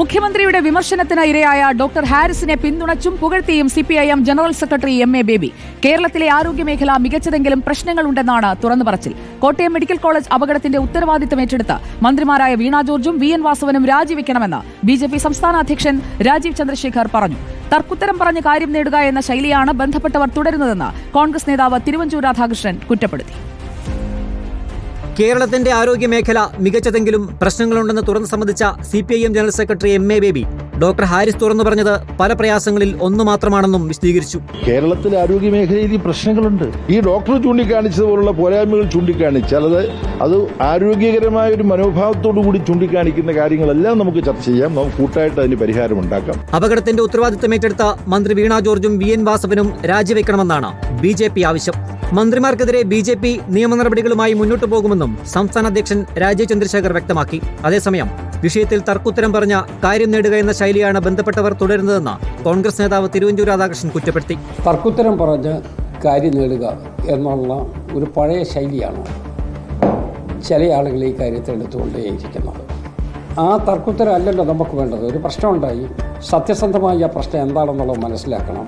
മുഖ്യമന്ത്രിയുടെ വിമർശനത്തിന് ഇരയായ ഡോക്ടർ ഹാരിസിനെ പിന്തുണച്ചും പുകഴ്ത്തിയും CPIM general secretary M A Baby. കേരളത്തിലെ ആരോഗ്യമേഖല മികച്ചതെങ്കിലും പ്രശ്നങ്ങളുണ്ടെന്നാണ് തുറന്നു പറച്ചിൽ. കോട്ടയം മെഡിക്കൽ കോളേജ് അപകടത്തിന്റെ ഉത്തരവാദിത്തം ഏറ്റെടുത്ത് മന്ത്രിമാരായ വീണ ജോർജും വി എൻ വാസവനും രാജിവെക്കണമെന്ന് ബി ജെ പി സംസ്ഥാന അധ്യക്ഷൻ രാജീവ് ചന്ദ്രശേഖർ പറഞ്ഞു. തർക്കുത്തരം പറഞ്ഞ് കാര്യം നേടുക എന്ന ശൈലിയാണ് ബന്ധപ്പെട്ടവർ തുടരുന്നതെന്ന് കോൺഗ്രസ് നേതാവ് തിരുവഞ്ചൂർ രാധാകൃഷ്ണൻ കുറ്റപ്പെടുത്തി. കേരളത്തിന്റെ ആരോഗ്യ മേഖല മികച്ചതെങ്കിലും പ്രശ്നങ്ങളുണ്ടെന്ന് തുറന്നു സമ്മതിച്ച C P I M general secretary M A Baby. Doctor Haris തുറന്നു പറഞ്ഞത് പല പ്രയാസങ്ങളിൽ ഒന്നു മാത്രമാണെന്നും വിശദീകരിച്ചു. കേരളത്തിലെ ആരോഗ്യ മേഖലയിൽ ഈ പ്രശ്നങ്ങളുണ്ട്. ഈ ഡോക്ടർ ചൂണ്ടിക്കാണിച്ചതുപോലുള്ള പോരായ്മകൾ ചൂണ്ടിക്കാണിച്ചാൽ അത് അത് ആരോഗ്യകരമായ ഒരു മനോഭാവത്തോടു കൂടി ചൂണ്ടിക്കാണിക്കുന്ന കാര്യങ്ങളെല്ലാം നമുക്ക് ചർച്ച ചെയ്യാം. നമുക്ക് കൂട്ടായിട്ട് അതിന് പരിഹാരം ഉണ്ടാക്കാം. അപകടത്തിന്റെ ഉത്തരവാദിത്തം ഏറ്റെടുത്ത മന്ത്രി വീണ ജോർജും വി എൻ വാസവനും രാജിവെക്കണമെന്നാണ് ബി ജെ പി ആവശ്യം. മന്ത്രിമാർക്കെതിരെ ബി ജെ പി നിയമ നടപടികളുമായി മുന്നോട്ടു പോകുമെന്നും സംസ്ഥാന അധ്യക്ഷൻ രാജീവ് ചന്ദ്രശേഖർ വ്യക്തമാക്കി. അതേസമയം വിഷയത്തിൽ തർക്കുത്തരം പറഞ്ഞ കാര്യം നേടുക എന്ന ശൈലിയാണ് ബന്ധപ്പെട്ടവർ തുടരുന്നതെന്ന് കോൺഗ്രസ് നേതാവ് തിരുവഞ്ചൂർ രാധാകൃഷ്ണൻ കുറ്റപ്പെടുത്തി. തർക്കുത്തരം പറഞ്ഞ് കാര്യം നേടുക എന്നുള്ള ഒരു പഴയ ശൈലിയാണ് ചില ആളുകൾ ഈ കാര്യത്തിൽ എടുത്തുകൊണ്ടേയിരിക്കുന്നത്. ആ തർക്കുത്തരം അല്ലല്ലോ നമുക്ക് വേണ്ടത്. ഒരു പ്രശ്നമുണ്ടായി. സത്യസന്ധമായി ആ പ്രശ്നം എന്താണെന്നുള്ളത് മനസ്സിലാക്കണം.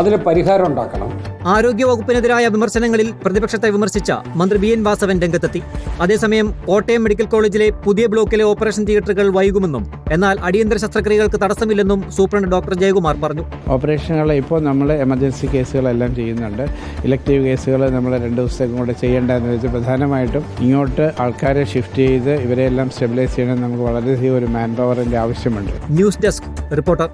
അതിന് പരിഹാരം ഉണ്ടാക്കണം. ആരോഗ്യ വകുപ്പിനെതിരായ വിമർശനങ്ങളിൽ പ്രതിപക്ഷത്തെ വിമർശിച്ച മന്ത്രി ബി എൻ വാസവൻ രംഗത്തെത്തി. അതേസമയം കോട്ടയം മെഡിക്കൽ കോളേജിലെ പുതിയ ബ്ലോക്കിലെ ഓപ്പറേഷൻ തിയേറ്ററുകൾ വൈകുമെന്നും എന്നാൽ അടിയന്തര ശസ്ത്രക്രിയകൾക്ക് തടസ്സമില്ലെന്നും സൂപ്രണ്ട് ഡോക്ടർ ജയകുമാർ പറഞ്ഞു. ഓപ്പറേഷനുകൾ ഇപ്പോൾ നമ്മൾ എമർജൻസി കേസുകളെല്ലാം ചെയ്യുന്നുണ്ട്. ഇലക്ടീവ് കേസുകൾ നമ്മൾ രണ്ട് ദിവസത്തേക്കും കൂടെ ചെയ്യേണ്ടതെന്ന് വെച്ചാൽ പ്രധാനമായിട്ടും ഇങ്ങോട്ട് ആൾക്കാരെ ഷിഫ്റ്റ് ചെയ്ത് ഇവരെല്ലാം സ്റ്റെബിലൈസ് ചെയ്യണം നമുക്ക് വളരെയധികം ഒരു മാൻ പവറിന്റെ ആവശ്യമുണ്ട്. News desk reporter.